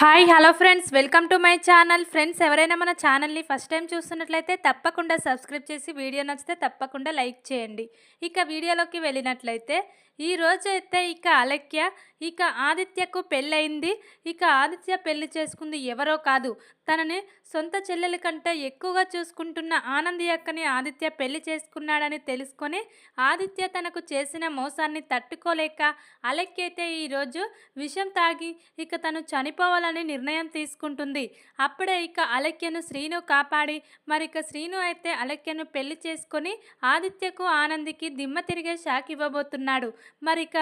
Hi hello friends. Welcome to my channel. Friends ఎవరైనా మన ఛానల్ని ఫస్ట్ టైం చూస్తున్నట్లయితే తప్పకుండా సబ్స్క్రైబ్ చేసి వీడియో నచ్చితే తప్పకుండా లైక్ చేయండి. ఇక వీడియోలోకి వెళ్ళినట్లయితే ఈ రోజు అయితే ఇక అలక్య ఇక ఆదిత్యకు పెళ్ళయింది. ఇక ఆదిత్య పెళ్ళి చేసుకుంది ఎవరో కాదు. తనని సొంత చెల్లెల కంటే ఎక్కువగా చూసుకుంటున్న ఆనంది అక్కని ఆదిత్య పెళ్ళి చేసుకున్నాడని తెలుసుకొని ఆదిత్య తనకు చేసిన మోసాన్ని తట్టుకోలేక అలక్య అయితే ఈరోజు విషం తాగి ఇక తను చనిపోవాలని నిర్ణయం తీసుకుంటుంది. అప్పుడే ఇక అలక్యను శ్రీను కాపాడి మరి ఇక శ్రీను అయితే అలక్యను పెళ్ళి చేసుకొని ఆదిత్యకు ఆనందికి దిమ్మ తిరిగే షాక్ ఇవ్వబోతున్నాడు. మరి ఇక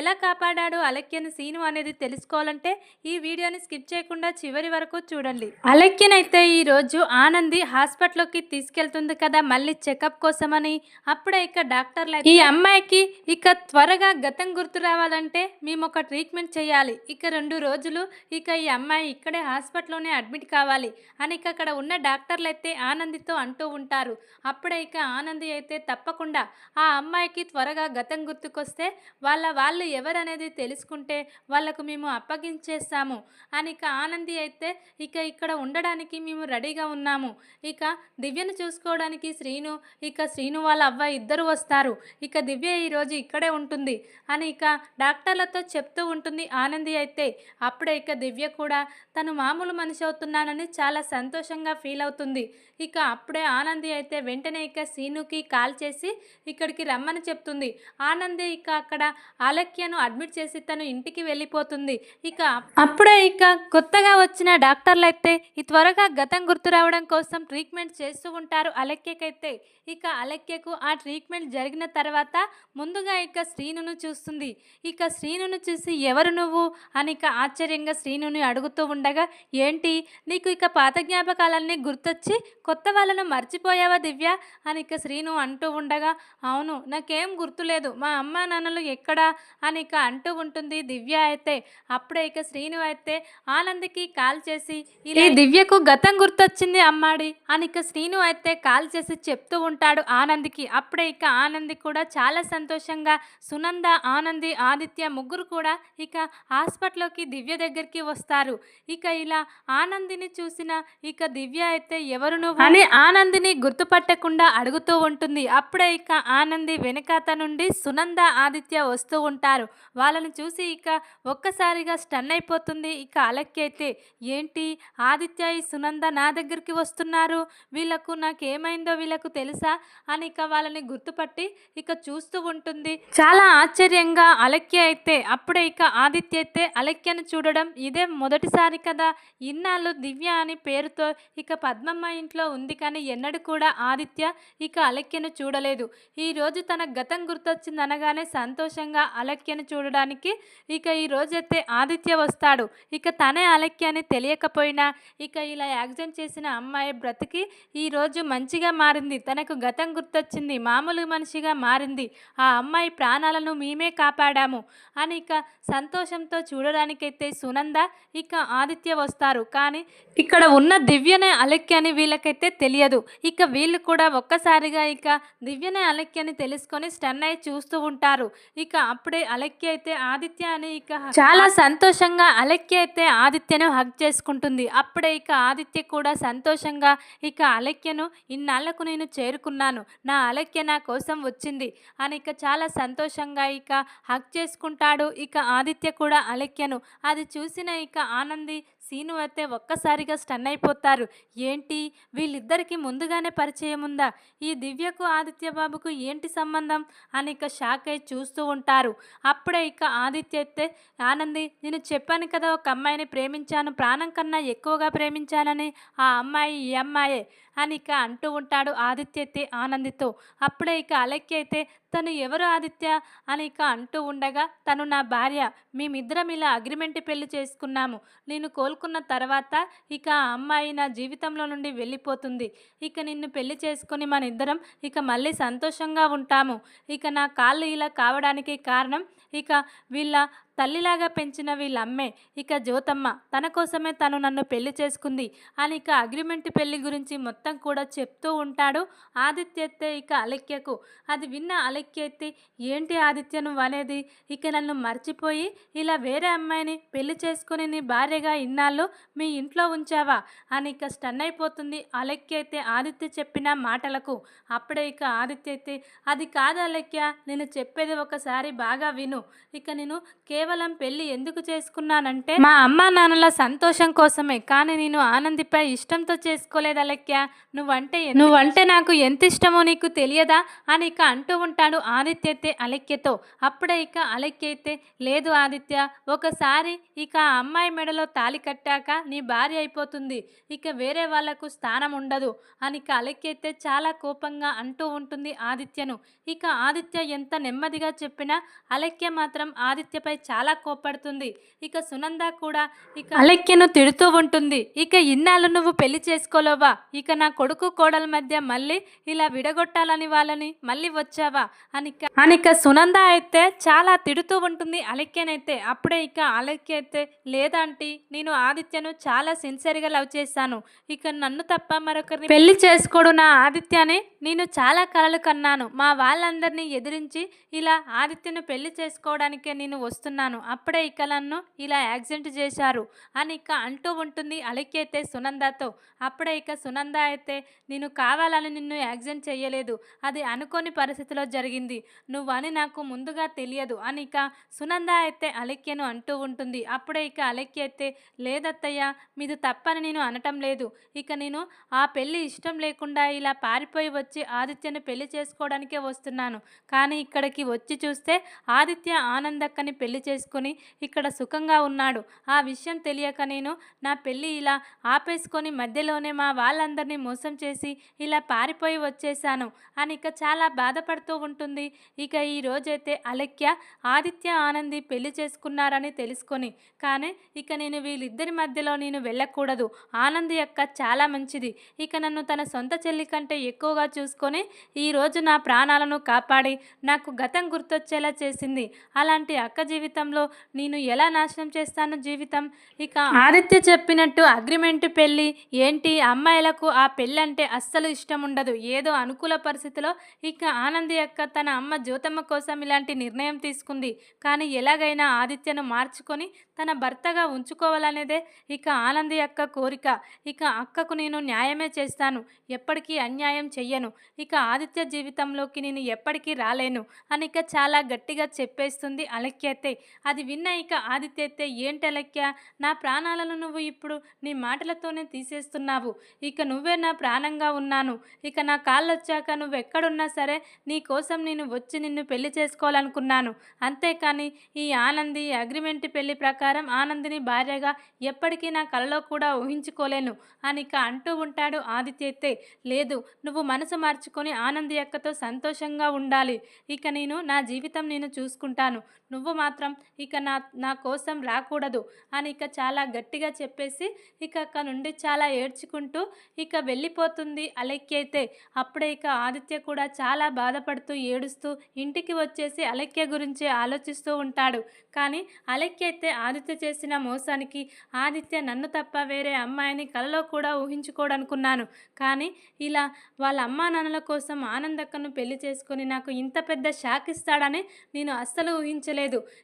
ఎలా కాపాడాడు అలక్యను శ్రీను అనేది తెలుసుకోవాలంటే ఈ వీడియోని స్కిప్ చేయకుండా చివరి వరకు చూడండి. అలక్యనైతే ఈరోజు ఆనంది హాస్పిటల్కి తీసుకెళ్తుంది కదా మళ్ళీ చెకప్ కోసమని. అప్పుడే ఇక డాక్టర్లు ఈ అమ్మాయికి ఇక త్వరగా గతం గుర్తు రావాలంటే మేము ఒక ట్రీట్మెంట్ చేయాలి. ఇక రెండు రోజులు ఇక ఈ అమ్మాయి ఇక్కడే హాస్పిటల్లోనే అడ్మిట్ కావాలి. అని ఇక అక్కడ ఉన్న డాక్టర్లు అయితే ఆనందితో అంటూ ఉంటారు. అప్పుడే ఇక ఆనంది అయితే తప్పకుండా ఆ అమ్మాయికి త్వరగా గతం గుర్తుకొస్తే వాళ్ళ వాళ్ళు ఎవరనేది తెలుసుకుంటే వాళ్ళకు మేము అప్పగించేస్తాము. అని ఇక ఆనంది అయితే ఇక ఇక్కడ ఉండడానికి మేము రెడీగా ఉన్నాము. ఇక దివ్యను చూసుకోవడానికి శ్రీను ఇక శ్రీను వాళ్ళ అవ్వ ఇద్దరు వస్తారు. ఇక దివ్య ఈరోజు ఇక్కడే ఉంటుంది. అని ఇక డాక్టర్లతో చెప్తూ ఉంటుంది ఆనంది అయితే. అప్పుడే ఇక దివ్య కూడా తను మామూలు మనిషి అవుతున్నానని చాలా సంతోషంగా ఫీల్ అవుతుంది. ఇక అప్పుడే ఆనంది అయితే వెంటనే ఇక సీనుకి కాల్ చేసి ఇక్కడికి రమ్మని చెప్తుంది. ఆనంది ఇక అక్కడ అలక్యను అడ్మిట్ చేసి తను ఇంటికి వెళ్ళిపోతుంది. ఇక అప్పుడే ఇక కొత్తగా వచ్చిన డాక్టర్లు అయితే ఈ త్వరగా గతం గుర్తు రావడం కోసం ట్రీట్మెంట్ చేస్తూ ఉంటారు అలక్యకైతే ఇక అలక్యకు ఆ ట్రీట్మెంట్ జరిగిన తర్వాత ముందుగా ఇక శ్రీనును చూస్తుంది. ఇక శ్రీనును చూసి ఎవరు నువ్వు? అని ఇక ఆశ్చర్యంగా శ్రీనుని అడుగుతూ ఉండగా ఏంటి? నీకు ఇక పాత జ్ఞాపకాలన్నీ గుర్తొచ్చి కొత్త వాళ్ళను మర్చిపోయావా దివ్య? అని ఇక శ్రీను అంటూ ఉండగా అవును నాకేం గుర్తులేదు. మా అమ్మ నాన్నలు ఎక్కడా? అని ఇక అంటూ ఉంటుంది దివ్య అయితే. అప్పుడే ఇక శ్రీను అయితే ఆనంద్కి కాల్ చేసి ఈ దివ్యకు గతం గుర్తొచ్చింది అమ్మాడి? అని ఇక శ్రీను అయితే కాల్ చేసి చెప్తూ ఉంటాడు ఆనంద్కి. అప్పుడే ఇక ఆనంది కూడా చాలా సంతోషంగా సునంద ఆనంది ఆదిత్య ముగ్గురు కూడా ఇక హాస్పిటల్లోకి దివ్య దగ్గరికి వస్తారు. ఇక ఇలా ఆనందిని చూసిన ఇక దివ్య అయితే ఎవరు నువ్వు? అని ఆనందిని గుర్తుపట్టకుండా అడుగుతూ ఉంటుంది. అప్పుడే ఇక ఆనంది వెనకాత నుండి సునంద ఆదిత్య వస్తూ ఉంటారు. వాళ్ళని చూసి ఇక ఒక్కసారిగా స్టన్ అయిపోతుంది. ఇక అలక్కి అయితే ఏంటి? ఆదిత్య ఈ సునంద నా దగ్గరికి వస్తున్నారు? వీళ్ళకు నాకేమైందో వీళ్ళకు తెలుసా? అని ఇక వాళ్ళని గుర్తుపట్టి ఇక చూస్తూ ఉంటుంది. చాలా ఆశ్చర్యంగా అలక్య అయితే అప్పుడే ఇక ఆదిత్య అయితే అలక్యను చూడడం ఇదే మొదటిసారి కదా ఇన్నాళ్ళు దివ్య అని పేరుతో ఇక పద్మమ్మ ఇంట్లో ఉంది కానీ ఎన్నడూ కూడా ఆదిత్య ఇక అలక్యను చూడలేదు. ఈరోజు తన గతం గుర్తొచ్చింది అనగానే సంతోషంగా అలక్యను చూడడానికి ఇక ఈ రోజైతే ఆదిత్య వస్తాడు. ఇక తనే అలక్య అని తెలియకపోయినా ఇక ఇలా యాక్సిడెంట్ చేసిన అమ్మాయి బ్రతికి ఈ రోజు మంచిగా మారింది. తనకు గతం గుర్తొచ్చింది మామూలు మనిషిగా మారింది. ఆ అమ్మాయి ప్రాణాలను మేమే కాపాడాము అని ఇక సంతోషంతో చూడడానికైతే సునంద ఇక ఆదిత్య వస్తారు. కానీ ఇక్కడ ఉన్న దివ్యనే అలక్య అని వీళ్ళకైతే తెలియదు. ఇక వీళ్ళు కూడా ఒక్కసారిగా ఇక దివ్యనే అలక్య అని తెలుసుకొని స్టన్ అయి చూస్తూ ఉంటారు. ఇక అప్పుడే అలక్య అయితే ఆదిత్య అని ఇక చాలా సంతోషంగా అలెక్య అయితే ఆదిత్యను హక్ చేసుకుంటుంది. అప్పుడే ఇక ఆదిత్య కూడా సంతోషంగా ఇక అలక్యను ఇన్నాళ్ళకు నేను చేరుకున్నాను. నా అలక్య నా కోసం వచ్చింది అని ఇక చాలా సంతోషంగా ఇక హక్ చేసుకుంటాడు. ఇక ఆదిత్య కూడా అలక్యను. అది చూసిన ఇక ఆనంది సీను అయితే ఒక్కసారిగా స్టన్ అయిపోతారు. ఏంటి? వీళ్ళిద్దరికీ ముందుగానే పరిచయం ఉందా? ఈ దివ్యకు ఆదిత్య బాబుకు ఏంటి సంబంధం? అని ఇక షాక్ అయి చూస్తూ ఉంటారు. అప్పుడే ఇక ఆదిత్య అయితే ఆనంది నేను చెప్పాను కదా ఒక అమ్మాయిని ప్రేమించాను. ప్రాణం కన్నా ఎక్కువగా ప్రేమించానని. ఆ అమ్మాయి ఈ అమ్మాయే. అని ఇక అంటూ ఉంటాడు ఆదిత్య అయితే ఆనందితో. అప్పుడే ఇక అలెక్కి అయితే తను ఎవరు ఆదిత్య? అని ఇక అంటూ ఉండగా తను నా భార్య. మేమిద్దరం ఇలా అగ్రిమెంట్ పెళ్ళి చేసుకున్నాము. నేను కోలుకున్న తర్వాత ఇక ఆ అమ్మాయి నా జీవితంలో నుండి వెళ్ళిపోతుంది. ఇక నిన్ను పెళ్ళి చేసుకుని మన ఇద్దరం ఇక మళ్ళీ సంతోషంగా ఉంటాము. ఇక నా కాళ్ళు ఇలా కావడానికి కారణం ఇక వీళ్ళ తల్లిలాగా పెంచిన వీళ్ళమ్మే ఇక జ్యోతమ్మ తన కోసమే తను నన్ను పెళ్ళి చేసుకుంది అని ఇక అగ్రిమెంట్ పెళ్ళి గురించి మొత్తం కూడా చెప్తూ ఉంటాడు ఆదిత్య అయితే ఇక అలెక్యకు అది విన్న అలెక్య అయితే ఏంటి ఆదిత్య నువ్వు అనేది ఇక నన్ను మర్చిపోయి ఇలా వేరే అమ్మాయిని పెళ్ళి చేసుకుని నీ భార్యగా ఇన్నాళ్ళు మీ ఇంట్లో ఉంచావా? అని ఇక స్టన్ అయిపోతుంది అలెక్య అయితే ఆదిత్య చెప్పిన మాటలకు. అప్పుడే ఇక ఆదిత్య అయితే అది కాదు అలెక్య నేను చెప్పేది ఒకసారి బాగా విను. ఇక నేను కే కేవలం పెళ్ళి ఎందుకు చేసుకున్నానంటే మా అమ్మా నాన్నల సంతోషం కోసమే. కానీ నేను ఆనందిపై ఇష్టంతో చేసుకోలేదు అలెక్య నువ్వంటే నువ్వంటే నాకు ఎంత ఇష్టమో నీకు తెలియదా? అని ఇక అంటూ ఉంటాడు ఆదిత్య అయితే అలెక్యతో. అప్పుడే ఇక అలెక్య అయితే లేదు ఆదిత్య ఒకసారి ఇక ఆ అమ్మాయి మెడలో తాలి కట్టాక నీ భార్య అయిపోతుంది. ఇక వేరే వాళ్ళకు స్థానం ఉండదు అని ఇక అలెక్య అయితే చాలా కోపంగా అంటూ ఉంటుంది ఆదిత్యను. ఇక ఆదిత్య ఎంత నెమ్మదిగా చెప్పినా అలెక్య మాత్రం ఆదిత్యపై చాలా కోపడుతుంది ఇక సునంద కూడా ఇక అలెక్యను తిడుతూ ఉంటుంది. ఇక ఇన్నాళ్ళు నువ్వు పెళ్ళి చేసుకోలేవా? ఇక నా కొడుకు కోడల మధ్య మళ్ళీ ఇలా విడగొట్టాలని వాళ్ళని మళ్ళీ వచ్చావా? అనిక అనిక సునంద అయితే చాలా తిడుతూ ఉంటుంది. అలెక్యనైతే అప్పుడే ఇక అలెక్య అయితే లేదంటీ నేను ఆదిత్యను చాలా సిన్సియర్గా లవ్ చేశాను. ఇక నన్ను తప్ప మరొకరిని పెళ్ళి చేసుకోడు నా ఆదిత్యని నేను చాలా కలలు కన్నాను. మా వాళ్ళందరినీ ఎదిరించి ఇలా ఆదిత్యను పెళ్ళి చేసుకోవడానికే నేను వస్తున్నాను అప్పుడే ఇక నన్ను ఇలా యాక్సిడెంట్ చేశారు అని ఇక అంటూ ఉంటుంది అలెక్య అయితే సునందతో. అప్పుడే ఇక సునంద అయితే నేను కావాలని నిన్ను యాక్సిడెంట్ చేయలేదు అది అనుకోని పరిస్థితిలో జరిగింది. నువ్వని నాకు ముందుగా తెలియదు అని ఇక సునంద అయితే అలెక్యను అంటూ ఉంటుంది. అప్పుడే ఇక అలెక్య అయితే లేదత్తయ్య మీది తప్పని నేను అనటం లేదు. ఇక నేను ఆ పెళ్ళి ఇష్టం లేకుండా ఇలా పారిపోయి వచ్చి ఆదిత్యను పెళ్ళి చేసుకోవడానికే వస్తున్నాను. కానీ ఇక్కడికి వచ్చి చూస్తే ఆదిత్య ఆనందక్కని పెళ్ళి చేసుకొని ఇక్కడ సుఖంగా ఉన్నాడు. ఆ విషయం తెలియక నేను నా పెళ్ళి ఇలా ఆపేసుకొని మధ్యలోనే మా వాళ్ళందరినీ మోసం చేసి ఇలా పారిపోయి వచ్చేసాను అని ఇక చాలా బాధపడుతూ ఉంటుంది. ఇక ఈ రోజైతే అలెక్య ఆదిత్య ఆనంది పెళ్ళి చేసుకున్నారని తెలుసుకొని. కానీ ఇక నేను వీళ్ళిద్దరి మధ్యలో నేను వెళ్ళకూడదు. ఆనంది యొక్క చాలా మంచిది. ఇక నన్ను తన సొంత చెల్లి కంటే ఎక్కువగా చూసుకొని ఈరోజు నా ప్రాణాలను కాపాడి నాకు గతం గుర్తొచ్చేలా చేసింది. అలాంటి అక్క జీవితంలో నేను ఎలా నాశనం చేస్తాను జీవితం? ఇక ఆదిత్య చెప్పినట్టు అగ్రిమెంట్ పెళ్ళి ఏంటి? అమ్మాయిలకు ఆ పెళ్ళి అంటే అస్సలు ఇష్టం ఉండదు ఏదో అనుకూల పరిస్థితిలో ఇక ఆనంది అక్క తన అమ్మ జ్యోతమ్మ కోసం ఇలాంటి నిర్ణయం తీసుకుంది. కానీ ఎలాగైనా ఆదిత్యను మార్చుకొని తన భర్తగా ఉంచుకోవాలనేదే ఇక ఆనంది అక్క కోరిక. ఇక అక్కకు నేను న్యాయమే చేస్తాను. ఎప్పటికీ అన్యాయం చెయ్యను. ఇక ఆదిత్య జీవితంలోకి నేను ఎప్పటికీ రాలేను అని ఇక చాలా గట్టిగా చెప్పేస్తుంది అలక్యతే అది విన్న ఇక ఆదిత్యతే ఏంటి అలక్య నా ప్రాణాలను నువ్వు ఇప్పుడు నీ మాటలతోనే తీసేస్తున్నావు. ఇక నువ్వే నా ప్రాణంగా ఉన్నాను. ఇక నా కాళ్ళు వచ్చాక నువ్వు ఎక్కడున్నా సరే నీ కోసం నేను వచ్చి నిన్ను పెళ్ళి చేసుకోవాలనుకున్నాను. అంతేకాని ఈ ఆనంది అగ్రిమెంట్ పెళ్ళి ప్రకారం ఆనందిని భార్యగా ఎప్పటికీ నా కలలో కూడా ఊహించుకోలేను. అని ఇక అంటూ ఉంటాడు ఆదిత్యతే. లేదు నువ్వు మనసు మార్చుకొని ఆనంది అక్కతో సంతోషంగా ఉండాలి. ఇక నేను నా జీవితం నేను చూసుకుంటాను. నువ్వు మాత్రం ఇక నా నా కోసం రాకూడదు అని ఇక చాలా గట్టిగా చెప్పేసి ఇక అక్క నుండి చాలా ఏడ్చుకుంటూ ఇక వెళ్ళిపోతుంది అలెక్య అయితే. అప్పుడే ఇక ఆదిత్య కూడా చాలా బాధపడుతూ ఏడుస్తూ ఇంటికి వచ్చేసి అలెక్య గురించి ఆలోచిస్తూ ఉంటాడు. కానీ అలెక్య అయితే ఆదిత్య చేసిన మోసానికి ఆదిత్య నన్ను తప్ప వేరే అమ్మాయిని కలలో కూడా ఊహించుకోడనుకున్నాను. కానీ ఇలా వాళ్ళ అమ్మా నాన్నల కోసం ఆనందక్కను పెళ్ళి చేసుకొని నాకు ఇంత పెద్ద షాక్ ఇస్తాడని నేను అస్సలు ఊహించలేదు.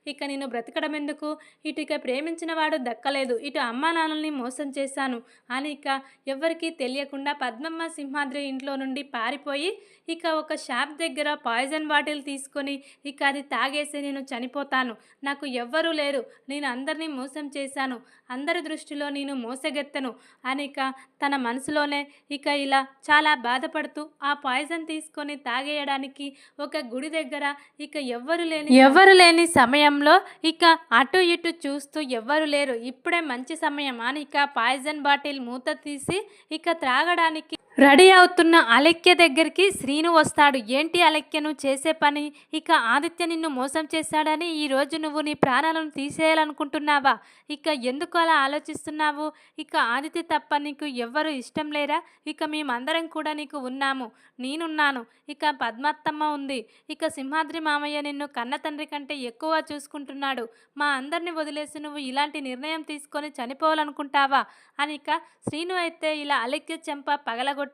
ఇక నేను బ్రతకడం ఎందుకు ఇటు ఇక ప్రేమించిన వాడు దక్కలేదు. ఇటు అమ్మా నాన్నల్ని మోసం చేశాను. అని ఇక ఎవ్వరికీ తెలియకుండా పద్మమ్మ సింహాద్రి ఇంట్లో నుండి పారిపోయి ఇక ఒక షాప్ దగ్గర పాయిజన్ బాటిల్ తీసుకొని ఇక అది తాగేసి నేను చనిపోతాను. నాకు ఎవ్వరూ లేరు. నేను అందరినీ మోసం చేశాను. అందరి దృష్టిలో నేను మోసగెత్తను. అని ఇక తన మనసులోనే ఇక ఇలా చాలా బాధపడుతూ ఆ పాయిజన్ తీసుకొని తాగేయడానికి ఒక గుడి దగ్గర ఇక ఎవ్వరు లేని ఎవ్వరు లేని సమయంలో ఇక అటు ఇటు చూస్తూ ఎవ్వరు లేరు. ఇప్పుడే మంచి సమయం అని ఇక పాయిజన్ బాటిల్ మూత తీసి ఇక త్రాగడానికి రెడీ అవుతున్న అలెక్య దగ్గరికి శ్రీను వస్తాడు. ఏంటి అలెక్యను చేసే పని? ఇక ఆదిత్య నిన్ను మోసం చేశాడని ఈరోజు నువ్వు నీ ప్రాణాలను తీసేయాలనుకుంటున్నావా? ఇక ఎందుకు అలా ఆలోచిస్తున్నావు? ఇక ఆదిత్య తప్ప నీకు ఎవ్వరు ఇష్టం లేరా? ఇక మేమందరం కూడా నీకు ఉన్నాము. నేనున్నాను. ఇక పద్మాత్తమ్మ ఉంది. ఇక సింహాద్రి మామయ్య నిన్ను కన్న తండ్రి కంటే ఎక్కువ చూసుకుంటున్నాడు. మా అందరిని వదిలేసి నువ్వు ఇలాంటి నిర్ణయం తీసుకొని చనిపోవాలనుకుంటావా? అని ఇక శ్రీను అయితే ఇలా అలెక్య చెంప పగలగొట్టి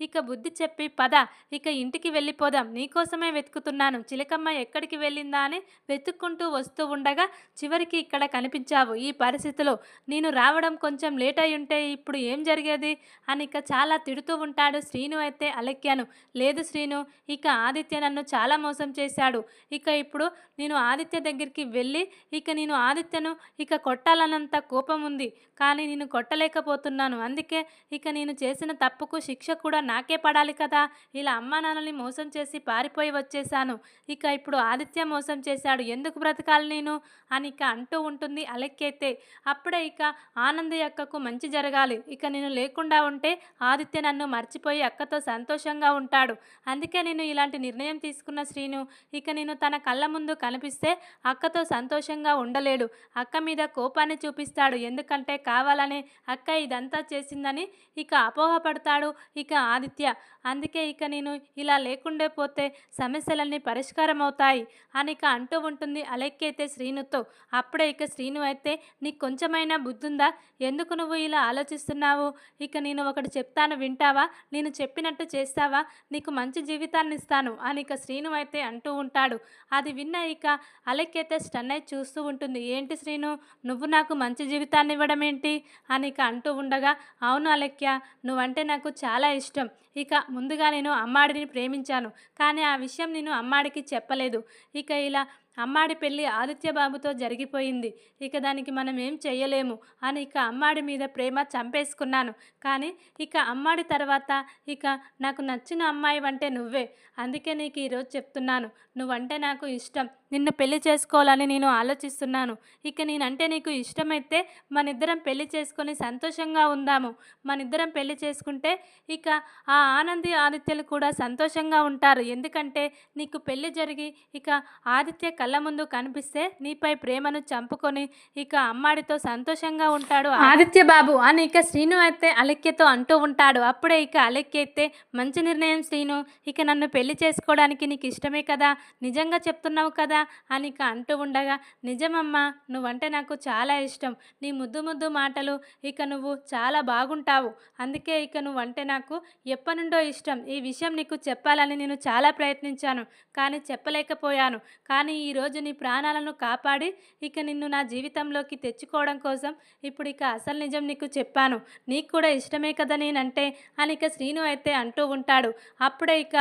ఇక బుద్ధి చెప్పి పద ఇక ఇంటికి వెళ్ళిపోదాం. నీకోసమే వెతుకుతున్నాను. చిలకమ్మ ఎక్కడికి వెళ్ళిందా అని వెతుక్కుంటూ వస్తూ ఉండగా చివరికి ఇక్కడ కనిపించావు ఈ పరిస్థితిలో. నేను రావడం కొంచెం లేట్ అయి ఉంటే ఇప్పుడు ఏం జరిగేది? అని ఇక చాలా తిడుతూ ఉంటాడు శ్రీను అయితే అలెక్కాను లేదు శ్రీను ఇక ఆదిత్య నన్ను చాలా మోసం చేశాడు. ఇక ఇప్పుడు నేను ఆదిత్య దగ్గరికి వెళ్ళి ఇక నేను ఆదిత్యను ఇక కొట్టాలన్నంత కోపం ఉంది. కానీ నేను కొట్టలేకపోతున్నాను. అందుకే ఇక నేను చేసిన తప్పుకు శిక్ష కూడా నాకే పడాలి కదా. ఇలా అమ్మా నాన్నల్ని మోసం చేసి పారిపోయి వచ్చేసాను ఇక ఇప్పుడు ఆదిత్య మోసం చేశాడు. ఎందుకు బ్రతకాలి నేను? అని ఇక అంటూ ఉంటుంది అలెక్కైతే. అప్పుడే ఇక ఆనంద్ అక్కకు మంచి జరగాలి. ఇక నేను లేకుండా ఉంటే ఆదిత్య నన్ను మర్చిపోయి అక్కతో సంతోషంగా ఉంటాడు. అందుకే నేను ఇలాంటి నిర్ణయం తీసుకున్న శ్రీను. ఇక నేను తన కళ్ళ ముందు కనిపిస్తే అక్కతో సంతోషంగా ఉండలేడు. అక్క మీద కోపాన్ని చూపిస్తాడు. ఎందుకంటే కావాలనే అక్క ఇదంతా చేసిందని ఇక అపోహపడతాడు. ఇక ఆదిత్య అందుకే ఇక నేను ఇలా లేకుండే పోతే సమస్యలన్నీ పరిష్కారం అవుతాయి అని ఇక అంటూ ఉంటుంది అలెక్కైతే శ్రీనుతో. అప్పుడే ఇక శ్రీను అయితే నీకు కొంచెమైనా బుద్ధుందా? ఎందుకు నువ్వు ఇలా ఆలోచిస్తున్నావు? ఇక నేను ఒకటి చెప్తాను వింటావా? నేను చెప్పినట్టు చేస్తావా? నీకు మంచి జీవితాన్ని ఇస్తాను అని ఇక శ్రీను అయితే అంటూ ఉంటాడు. అది విన్న ఇక అలెక్కైతే స్టన్ అయి చూస్తూ ఉంటుంది. ఏంటి శ్రీను? నువ్వు నాకు మంచి జీవితాన్ని ఇవ్వడం ఏంటి అని ఇక అంటూ ఉండగా అవును అలెక్య నువ్వంటే నాకు చాలా చాలా ఇష్టం. ఇక ముందుగా నేను అమ్మాడిని ప్రేమించాను. కానీ ఆ విషయం నేను అమ్మాడికి చెప్పలేదు. ఇక ఇలా అమ్మాడి పెళ్ళి ఆదిత్య బాబుతో జరిగిపోయింది. ఇక దానికి మనం ఏం చెయ్యలేము. అని ఇక అమ్మాడి మీద ప్రేమ చంపేసుకున్నాను. కానీ ఇక అమ్మాడి తర్వాత ఇక నాకు నచ్చిన అమ్మాయి అంటే నువ్వే. అందుకే నీకు ఈరోజు చెప్తున్నాను. నువ్వంటే నాకు ఇష్టం. నిన్ను పెళ్ళి చేసుకోవాలని నేను ఆలోచిస్తున్నాను. ఇక నేనంటే నీకు ఇష్టమైతే మనిద్దరం పెళ్ళి చేసుకొని సంతోషంగా ఉందాము. మనిద్దరం పెళ్ళి చేసుకుంటే ఇక ఆ ఆనంది ఆదిత్యలు కూడా సంతోషంగా ఉంటారు. ఎందుకంటే నీకు పెళ్ళి జరిగి ఇక ఆదిత్య కళ్ళ ముందు కనిపిస్తే నీపై ప్రేమను చంపుకొని ఇక అమ్మాడితో సంతోషంగా ఉంటాడు ఆదిత్య బాబు అని ఇక శ్రీను అయితే అలెక్యతో అంటూ ఉంటాడు. అప్పుడే ఇక అలక్య అయితే మంచి నిర్ణయం శ్రీను. ఇక నన్ను పెళ్ళి చేసుకోవడానికి నీకు ఇష్టమే కదా? నిజంగా చెప్తున్నావు కదా? అని ఇక అంటూ ఉండగా నిజమమ్మా నువ్వంటే నాకు చాలా ఇష్టం. నీ ముద్దు ముద్దు మాటలు ఇక నువ్వు చాలా బాగుంటావు. అందుకే ఇక నువ్వంటే నాకు ఎప్పటి నుండో ఇష్టం. ఈ విషయం నీకు చెప్పాలని నేను చాలా ప్రయత్నించాను. కానీ చెప్పలేకపోయాను. కానీ ఈరోజు నీ ప్రాణాలను కాపాడి ఇక నిన్ను నా జీవితంలోకి తెచ్చుకోవడం కోసం ఇప్పుడు ఇక అసలు నిజం నీకు చెప్పాను. నీకు కూడా ఇష్టమే కదా నేనంటే అని ఇక శ్రీను అయితే అంటూ ఉంటాడు. అప్పుడే ఇక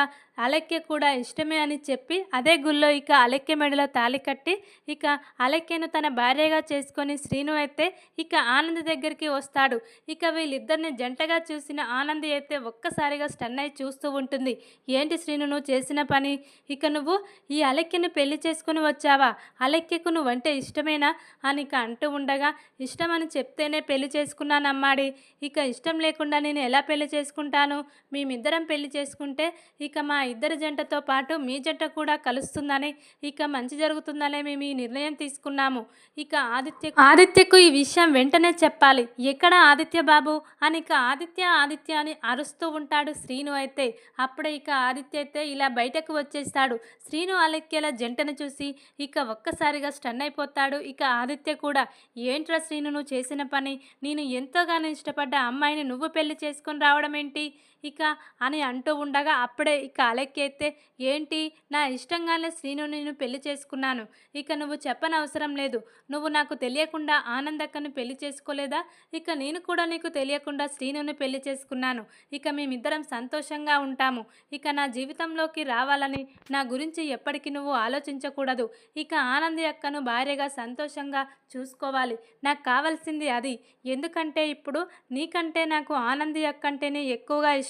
అలెక్య కూడా ఇష్టమే అని చెప్పి అదే గుళ్ళో ఇక అలెక్య మెడలో తాళి కట్టి ఇక అలెక్యను తన భార్యగా చేసుకొని శ్రీను అయితే ఇక ఆనంద్ దగ్గరికి వస్తాడు. ఇక వీళ్ళిద్దరిని జంటగా చూసిన ఆనంద్ అయితే ఒక్కసారిగా స్టన్ అయి చూస్తూ ఉంటుంది. ఏంటి శ్రీను నువ్వు చేసిన పని? ఇక నువ్వు ఈ అలెక్యను పెళ్ళి చేసుకుని వచ్చావా? అలెక్యకు నువ్వంటే ఇష్టమేనా? అని ఇక అంటూ ఉండగా ఇష్టమని చెప్తేనే పెళ్ళి చేసుకున్నానమ్మాడి ఇక ఇష్టం లేకుండా నేను ఎలా పెళ్ళి చేసుకుంటాను? మేమిద్దరం పెళ్ళి చేసుకుంటే ఇక మా ఇద్దరి జంటతో పాటు మీ జంట కూడా కలుస్తుందని ఇక మంచి జరుగుతుందనే మేము ఈ నిర్ణయం తీసుకున్నాము. ఇక ఆదిత్య ఆదిత్యకు ఈ విషయం వెంటనే చెప్పాలి. ఎక్కడ ఆదిత్య బాబు? అని ఇక ఆదిత్య ఆదిత్య అని అరుస్తూ ఉంటాడు శ్రీను అయితే. అప్పుడే ఇక ఆదిత్య అయితే ఇలా బయటకు వచ్చేస్తాడు. శ్రీను అలెక్యల జంటను చూసి ఇక ఒక్కసారిగా స్టన్ అయిపోతాడు. ఇక ఆదిత్య కూడా ఏంట్రా శ్రీను నువ్వు చేసిన పని? నేను ఎంతోగానో ఇష్టపడ్డ అమ్మాయిని నువ్వు పెళ్ళి చేసుకొని రావడం ఏంటి ఇక అని అంటూ ఉండగా అప్పుడే ఇక అలెక్కి ఏంటి నా ఇష్టంగానే శ్రీను నేను పెళ్ళి చేసుకున్నాను. ఇక నువ్వు చెప్పనవసరం లేదు. నువ్వు నాకు తెలియకుండా ఆనందక్కను పెళ్ళి చేసుకోలేదా? ఇక నేను కూడా నీకు తెలియకుండా శ్రీనుని పెళ్ళి చేసుకున్నాను. ఇక మేమిద్దరం సంతోషంగా ఉంటాము. ఇక నా జీవితంలోకి రావాలని నా గురించి ఎప్పటికీ నువ్వు ఆలోచించకూడదు. ఇక ఆనంది అక్కను భార్యగా సంతోషంగా చూసుకోవాలి. నాకు కావాల్సింది అది. ఎందుకంటే ఇప్పుడు నీకంటే నాకు ఆనంది అక్క అంటేనే ఎక్కువగా ఇష్టం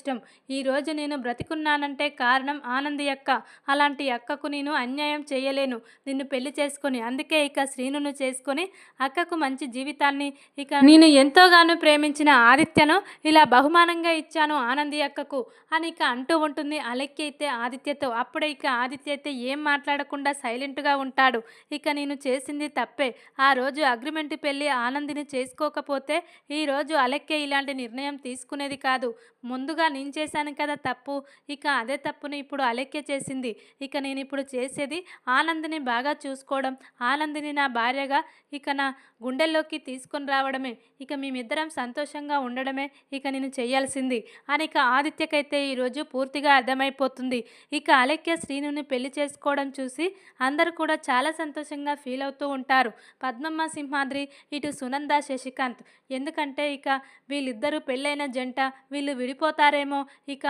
ఈరోజు నేను బ్రతికున్నానంటే కారణం ఆనంది అక్క. అలాంటి అక్కకు నేను అన్యాయం చేయలేను. నిన్ను పెళ్ళి చేసుకొని అందుకే ఇక శ్రీనును చేసుకొని అక్కకు మంచి జీవితాన్ని ఇక నేను ఎంతోగానో ప్రేమించిన ఆదిత్యను ఇలా బహుమానంగా ఇచ్చాను ఆనంది అక్కకు. అని ఇక అంటూ ఉంటుంది అలెక్కి అయితే ఆదిత్యతో. అప్పుడే ఇక ఆదిత్య అయితే ఏం మాట్లాడకుండా సైలెంట్గా ఉంటాడు. ఇక నేను చేసింది తప్పే. ఆ రోజు అగ్రిమెంట్ పెళ్ళి ఆనందిని చేసుకోకపోతే ఈరోజు అలెక్కే ఇలాంటి నిర్ణయం తీసుకునేది కాదు. ముందుగా నేను చేశాను కదా తప్పు. ఇక అదే తప్పుని ఇప్పుడు అలెక్కే చేసింది. ఇక నేను ఇప్పుడు చేసేది ఆనందిని బాగా చూసుకోవడం. ఆనందిని నా భార్యగా ఇక నా గుండెల్లోకి తీసుకొని రావడమే. ఇక మేమిద్దరం సంతోషంగా ఉండడమే ఇక నేను చేయాల్సింది అని ఇక ఆదిత్యకైతే ఈరోజు పూర్తిగా అర్థమైపోతుంది. ఇక అలెక్య శ్రీనుని పెళ్ళి చేసుకోవడం చూసి అందరూ కూడా చాలా సంతోషంగా ఫీల్ అవుతూ ఉంటారు. పద్మమ్మ సింహాద్రి ఇటు సునంద శశికాంత్. ఎందుకంటే ఇక వీళ్ళిద్దరూ పెళ్ళైన జంట వీళ్ళు విడిపోతారేమో ఇక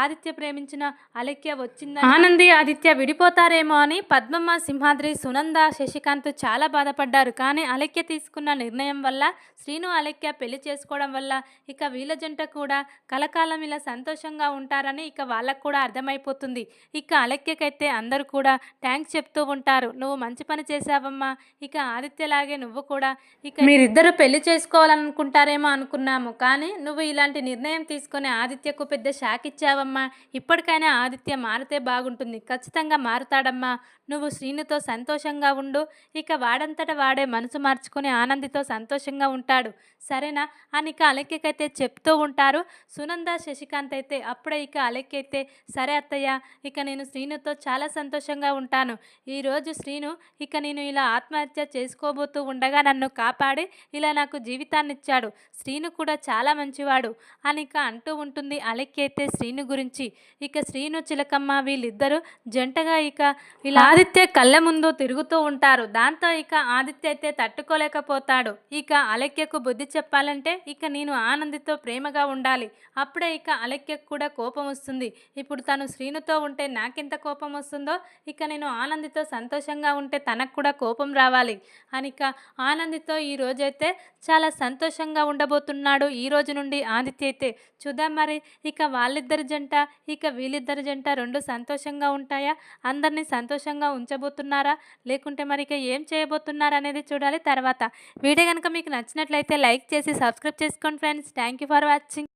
ఆదిత్య ప్రేమించిన అలెక్య వచ్చింది ఆనంది ఆదిత్య విడిపోతారేమో అని పద్మమ్మ సింహాద్రి సునంద శశికాంత్ చాలా బాధపడ్డారు. కానీ అలెక్య తీసుకున్న నిర్ణయం వల్ల శ్రీను అలెక్య పెళ్ళి చేసుకోవడం వల్ల ఇక వీళ్ళ జంట కూడా కలకాలం ఇలా సంతోషంగా ఉంటారని ఇక వాళ్ళకు కూడా అర్థమైపోతుంది. ఇక అలెక్యకైతే అందరూ కూడా థ్యాంక్స్ చెప్తూ ఉంటారు. నువ్వు మంచి పని చేసావమ్మా ఇక ఆదిత్యలాగే నువ్వు కూడా ఇక మీరిద్దరు పెళ్ళి చేసుకోవాలనుకుంటారేమో అనుకున్నాము. కానీ నువ్వు ఇలాంటి నిర్ణయం తీసుకొని ఆదిత్యకు పెద్ద షాక్ ఇచ్చావమ్మా. ఇప్పటికైనా ఆదిత్య మారితే బాగుంటుంది. ఖచ్చితంగా మారుతాడమ్మా. నువ్వు శ్రీనుతో సంతోషంగా ఉండు. ఇక వాడంతట వాడే మనసు మార్చుకుని ఆనందితో సంతోషంగా ఉంటాడు. సరేనా? అని ఇక చెప్తూ ఉంటారు. సునంద శశికాంత్ అయితే అప్పుడే ఇక అలెక్కైతే సరే అత్తయ్య ఇక నేను శ్రీనుతో చాలా సంతోషంగా ఉంటాను. ఈరోజు శ్రీను ఇక నేను ఇలా ఆత్మహత్య చేసుకోబోతూ ఉండగా నన్ను కాపాడి ఇలా నాకు జీవితాన్ని ఇచ్చాడు శ్రీను కూడా చాలా మంచివాడు. అని ఇక అంటూ ఉంటుంది అలెక్య అయితే శ్రీను గురించి. ఇక శ్రీను చిలకమ్మ వీళ్ళిద్దరూ జంటగా ఇక ఇలా ఆదిత్య కళ్ళ ముందు తిరుగుతూ ఉంటారు. దాంతో ఇక ఆదిత్య అయితే తట్టుకోలేకపోతాడు. ఇక అలెక్యకు బుద్ధి చెప్పాలంటే ఇక నేను ఆనందితో ప్రేమగా ఉండాలి. అప్పుడే ఇక అలెక్యకు కూడా కోపం వస్తుంది. ఇప్పుడు తను శ్రీనుతో ఉంటే నాకెంత కోపం వస్తుందో ఇక నేను ఆనందితో సంతోషంగా ఉంటే తనకు కూడా కోపం రావాలి. అని ఇక ఆనందితో ఈ రోజైతే చాలా సంతోషంగా ఉండబోతున్నాడు ఈ రోజు నుండి ఆదిత్య అయితే. చూద్దాం మరి ఇక వాళ్ళిద్దరి జంట ఇక వీళ్ళిద్దరి జంట రెండు సంతోషంగా ఉంటాయా? అందరినీ సంతోషంగా ఉంచబోతున్నారా? లేకుంటే మరి ఇక ఏం చేయబోతున్నారా అనేది చూడాలి తర్వాత. వీడియో కనుక మీకు నచ్చినట్లయితే లైక్ చేసి సబ్స్క్రైబ్ చేసుకోండి friends. Thank you for watching.